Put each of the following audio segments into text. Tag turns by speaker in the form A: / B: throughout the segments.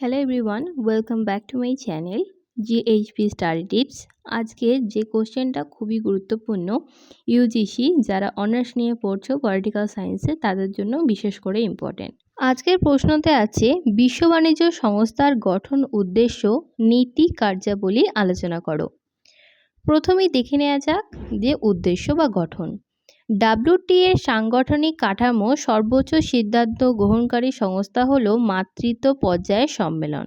A: Hello everyone welcome back to my channel GHP study tips আজকে যে কোশ্চেনটা খুবই গুরুত্বপূর্ণ ইউজিসি যারা অনার্স নিয়ে পড়ছো পলিটিক্যাল সায়েন্সে তাদের জন্য বিশেষ করে ইম্পর্টেন্ট আজকের প্রশ্নতে আছে, বিশ্ব বাণিজ্য সংস্থার গঠন উদ্দেশ্য, নীতি, কার্যাবলী আলোচনা করো। প্রথমেই দেখে নেওয়া যাক যে উদ্দেশ্য বা গঠন। ডাব্লিউটি এর সাংগঠনিক কাঠামো সর্বোচ্চ সিদ্ধান্ত গ্রহণকারী সংস্থা হল মাতৃত্ব পর্যায়ের সম্মেলন।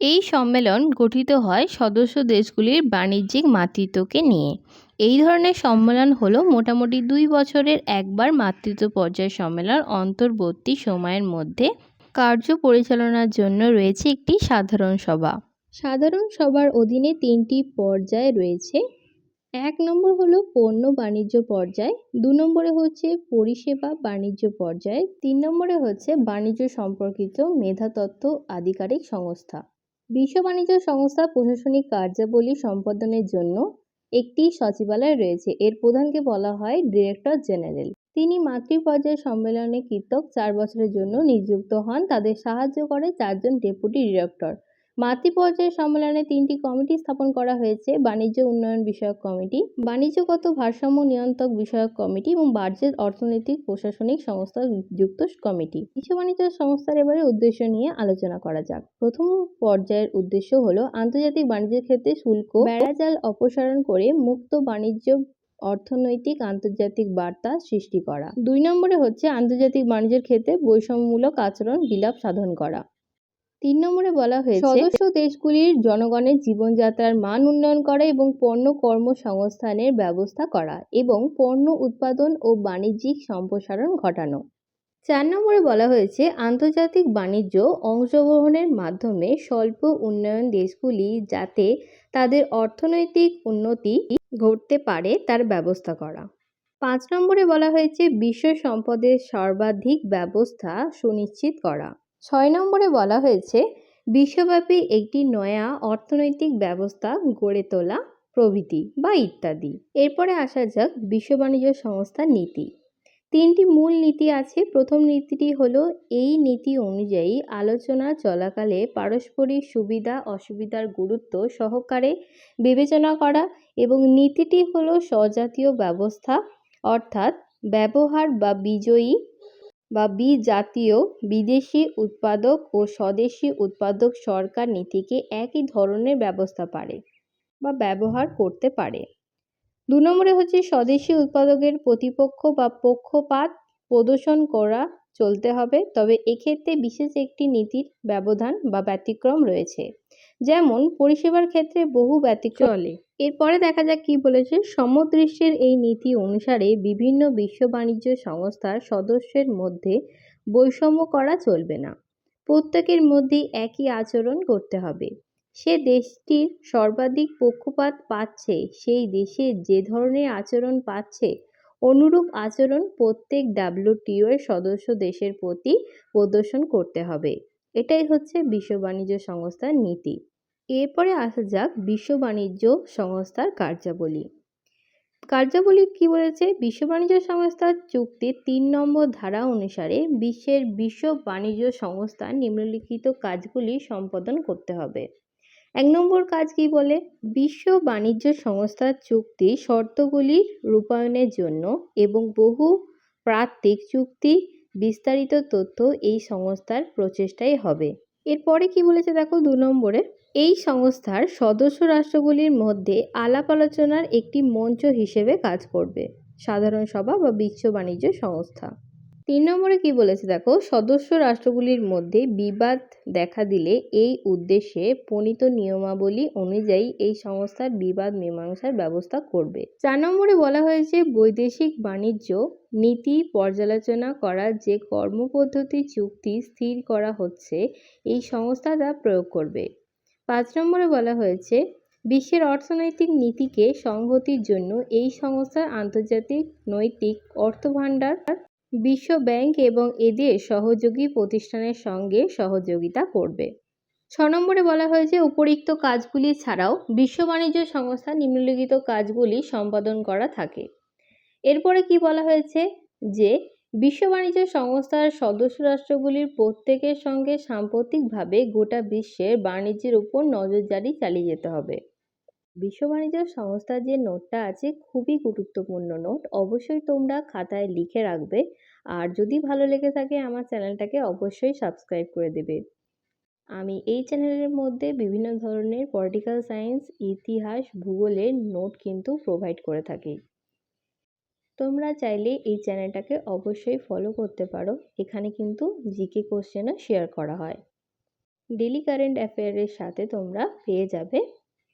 A: এই সম্মেলন গঠিত হয় সদস্য দেশগুলির বাণিজ্যিক মাতৃত্বকে নিয়ে। এই ধরনের সম্মেলন হলো মোটামুটি দুই বছরের একবার মাতৃত্ব পর্যায় সম্মেলন অন্তর্বর্তী সময়ের মধ্যে কার্য পরিচালনার জন্য রয়েছে একটি সাধারণ সভা। সাধারণ সভার অধীনে তিনটি পর্যায় রয়েছে। এক নম্বর হলো পণ্য বাণিজ্য পর্যায়, দু নম্বরে হচ্ছে পরিষেবা বাণিজ্য পর্যায়, তিন নম্বরে হচ্ছে বাণিজ্য সম্পর্কিত মেধাতত্ত্ব আধিকারিক সংস্থা। বিশ্ব বাণিজ্য সংস্থা প্রশাসনিক কার্যাবলী সম্পাদনের জন্য একটি সচিবালয় রয়েছে, এর প্রধানকে বলা হয় ডিরেক্টর জেনারেল। তিনি মাতৃ পর্যায় সম্মেলনে কৃতক চার বছরের জন্য নিযুক্ত হন, তাদের সাহায্য করে চারজন ডেপুটি ডিরেক্টর। মাতৃ পর্যায়ে সম্মেলনে তিনটি কমিটি স্থাপন করা হয়েছে, বাণিজ্য উন্নয়ন বিষয়ক কমিটি, বাণিজ্যগত ভারসাম্য নিয়ন্ত্রক বিষয়ক কমিটি এবং বাজেট অর্থনৈতিক প্রশাসনিক সংস্থা যুক্ত কমিটি। বিশ্ব বাণিজ্য সংস্থার এবারে উদ্দেশ্য নিয়ে আলোচনা করা যাক। প্রথম পর্যায়ের উদ্দেশ্য হলো আন্তর্জাতিক বাণিজ্যের ক্ষেত্রে শুল্ক, বেড়াজাল অপসারণ করে মুক্ত বাণিজ্য অর্থনৈতিক আন্তর্জাতিক বার্তা সৃষ্টি করা। দুই নম্বরে হচ্ছে আন্তর্জাতিক বাণিজ্যের ক্ষেত্রে বৈষম্যমূলক আচরণ, বিলাপ সাধন করা। তিন নম্বরে বলা হয়েছে সদস্য দেশগুলির জনগণের জীবনযাত্রার মান উন্নয়ন করা এবং পণ্য কর্মসংস্থানের ব্যবস্থা করা এবং পণ্য উৎপাদন ও বাণিজ্যিক সম্প্রসারণ ঘটানো। চার নম্বরে বলা হয়েছে, আন্তর্জাতিক বাণিজ্য অংশগ্রহণের মাধ্যমে স্বল্প উন্নয়ন দেশগুলি যাতে তাদের অর্থনৈতিক উন্নতি ঘটতে পারে তার ব্যবস্থা করা। পাঁচ নম্বরে বলা হয়েছে, বিশ্ব সম্পদের সর্বাধিক ব্যবস্থা সুনিশ্চিত করা। ছয় নম্বরে বলা হয়েছে, বিশ্বব্যাপী একটি নয়া অর্থনৈতিক ব্যবস্থা গড়ে তোলা প্রভৃতি বা ইত্যাদি। এরপরে আসা যাক বিশ্ব বাণিজ্য সংস্থার নীতি। তিনটি মূল নীতি আছে। প্রথম নীতিটি হলো, এই নীতি অনুযায়ী আলোচনা চলাকালে পারস্পরিক সুবিধা, অসুবিধার গুরুত্ব সহকারে বিবেচনা করা এবং নীতিটি হলো স্বজাতীয় ব্যবস্থা, অর্থাৎ ব্যবহার বা বিজয়ী বা বিজাতীয় বিদেশি উৎপাদক ও স্বদেশি উৎপাদক সরকার নীতিকে একই ধরনের ব্যবস্থা পারে বা ব্যবহার করতে পারে। দু নম্বরে হচ্ছে স্বদেশি উৎপাদকের প্রতিপক্ষ বা পক্ষপাত প্রদর্শন করা চলতে হবে, তবে এক্ষেত্রে বিশেষ একটি নীতির ব্যবধান বা ব্যতিক্রম রয়েছে। যেমন পরিষেবার ক্ষেত্রে বহু ব্যতিক্রম। চলে। এরপরে দেখা যাক কি বলেছে। সমদৃশ্যের এই নীতি অনুসারে বিভিন্ন বিশ্ব বাণিজ্য সংস্থার সদস্যের মধ্যে বৈষম্য করা চলবে না। প্রত্যেকের মধ্যেই একই আচরণ করতে হবে। সে দেশটির সর্বাধিক পক্ষপাত পাচ্ছে সেই দেশে যে ধরনের আচরণ পাচ্ছে অনুরূপ আচরণ প্রত্যেক ডাব্লিউটিও এর সদস্য দেশের প্রতি প্রদর্শন করতে হবে। এটাই হচ্ছে বিশ্ব বাণিজ্য সংস্থার নীতি। এরপরে আসা যাক বিশ্ব বাণিজ্য সংস্থার কার্যাবলী। কার্যাবলী কি বলেছে? বিশ্ব বাণিজ্য সংস্থার চুক্তির তিন নম্বর ধারা অনুসারে বিশ্বের বিশ্ব বাণিজ্য সংস্থা নিম্নলিখিত কাজগুলি সম্পাদন করতে হবে। এক নম্বর কাজ কি বলে? বিশ্ব বাণিজ্য সংস্থার চুক্তি শর্তগুলি রূপায়ণের জন্য এবং বহু প্রাত্যিক চুক্তি বিস্তারিত তথ্য এই সংস্থার প্রচেষ্টাই হবে। এরপরে কি বলেছে দেখো দু নম্বরে? এই সংস্থার সদস্য রাষ্ট্রগুলির মধ্যে আলাপ আলোচনার একটি মঞ্চ হিসেবে কাজ করবে। সাধারণ সভা বা বিশ্ব বাণিজ্য সংস্থা। তিন নম্বরে কি বলেছে দেখো, সদস্য রাষ্ট্রগুলির মধ্যে বিবাদ দেখা দিলে এই উদ্দেশ্যে প্রণীত নিয়মাবলী অনুযায়ী এই সংস্থার বিবাদ মীমাংসার ব্যবস্থা করবে। চার নম্বরে বলা হয়েছে, বৈদেশিক বাণিজ্য নীতি পর্যালোচনা করার যে কর্মপদ্ধতি চুক্তি স্থির করা হচ্ছে, এই সংস্থা তা প্রয়োগ করবে। পাঁচ নম্বরে বলা হয়েছে, বিশ্বের অর্থনৈতিক নীতিকে সংহতির জন্য এই সংস্থার আন্তর্জাতিক নৈতিক অর্থভাণ্ডার বিশ্ব ব্যাংক এবং এদের সহযোগী প্রতিষ্ঠানের সঙ্গে সহযোগিতা করবে। ছ নম্বরে বলা হয়েছে, উপরিক্ত কাজগুলি ছাড়াও বিশ্ব বাণিজ্য সংস্থা নিম্নলিখিত কাজগুলি সম্পাদন করা থাকে। এরপরে কি বলা হয়েছে? যে, বিশ্ব বাণিজ্য সংস্থার সদস্য রাষ্ট্রগুলির প্রত্যেকের সঙ্গে সাম্প্রতিকভাবে গোটা বিশ্বের বাণিজ্যের উপর নজরদারি চালিয়ে যেতে হবে। বিশ্ব বাণিজ্য সংস্থার যে নোটটা আছে, খুবই গুরুত্বপূর্ণ নোট। অবশ্যই তোমরা খাতায় লিখে রাখবে। আর যদি ভালো লেগে থাকে, আমার চ্যানেলটাকে অবশ্যই সাবস্ক্রাইব করে দেবে। আমি এই চ্যানেলের মধ্যে বিভিন্ন ধরনের পলিটিক্যাল সায়েন্স, ইতিহাস, ভূগোলের নোট কিন্তু প্রোভাইড করে থাকি। তোমরা চাইলে এই চ্যানেলটাকে অবশ্যই ফলো করতে পারো। এখানে কিন্তু জিকে কোশ্চেনও শেয়ার করা হয়। ডেলি কারেন্ট অ্যাফেয়ারের সাথে তোমরা পেয়ে যাবে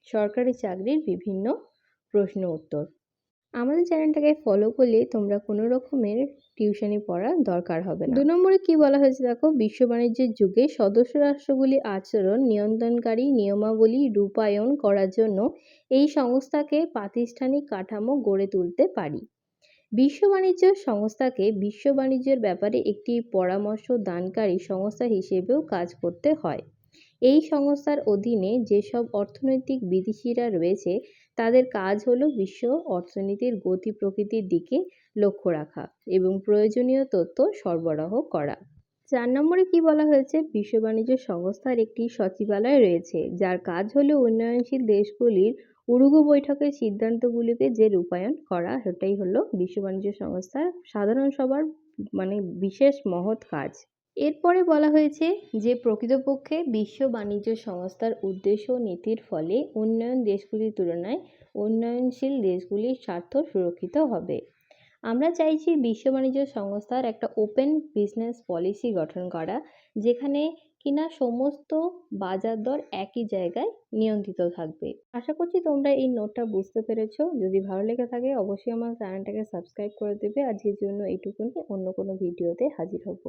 A: সরকারি চাকরির বিভিন্ন প্রশ্ন উত্তর। আমাদের চ্যানেলটাকে ফলো করলে তোমরা কোনো রকমের টিউশনি পড়ার দরকার হবে না। দু নম্বরে কি বলা হয়েছে দেখো? বিশ্ব বাণিজ্যের যুগে সদস্য রাষ্ট্রগুলি আচরণ নিয়ন্ত্রণকারী নিয়মাবলী রূপায়ণ করার জন্য এই সংস্থাকে প্রাতিষ্ঠানিক কাঠামো গড়ে তুলতে পারি। বিশ্ব বাণিজ্য সংস্থাকে বিশ্ব বাণিজ্যের ব্যাপারে একটি পরামর্শ দানকারী সংস্থা হিসেবেও কাজ করতে হয়। এই সংস্থার অধীনে যেসব অর্থনৈতিক বিদেশিরা রয়েছে, তাদের কাজ হলো বিশ্ব অর্থনীতির গতি প্রকৃতির দিকে লক্ষ্য রাখা এবং প্রয়োজনীয় তথ্য সরবরাহ করা। চার নম্বরে কি বলা হয়েছে? বিশ্ব বাণিজ্য সংস্থার একটি সচিবালয় রয়েছে, যার কাজ হলো উন্নয়নশীল দেশগুলির উরুগু বৈঠকের সিদ্ধান্তগুলিকে যে রূপায়ণ করা, সেটাই হলো বিশ্ব বাণিজ্য সংস্থার সাধারণ সভার মানে বিশেষ মহৎ কাজ। এরপরে বলা হয়েছে যে, প্রকৃতপক্ষে বিশ্ব বাণিজ্য সংস্থার উদ্দেশ্য নীতির ফলে উন্নয়ন দেশগুলির তুলনায় উন্নয়নশীল দেশগুলির স্বার্থ সুরক্ষিত হবে। আমরা চাইছি বিশ্ব বাণিজ্য সংস্থার একটা ওপেন বিজনেস পলিসি গঠন করা, যেখানে কিনা সমস্ত বাজার দর একই জায়গায় নিয়ন্ত্রিত থাকবে। আশা করছি তোমরা এই নোটটা বুঝতে পেরেছ। যদি ভালো লেগে থাকে, অবশ্যই আমার চ্যানেলটাকে সাবস্ক্রাইব করে দেবে। আজকের জন্য এইটুকুনি। অন্য কোনো ভিডিওতে হাজির হব।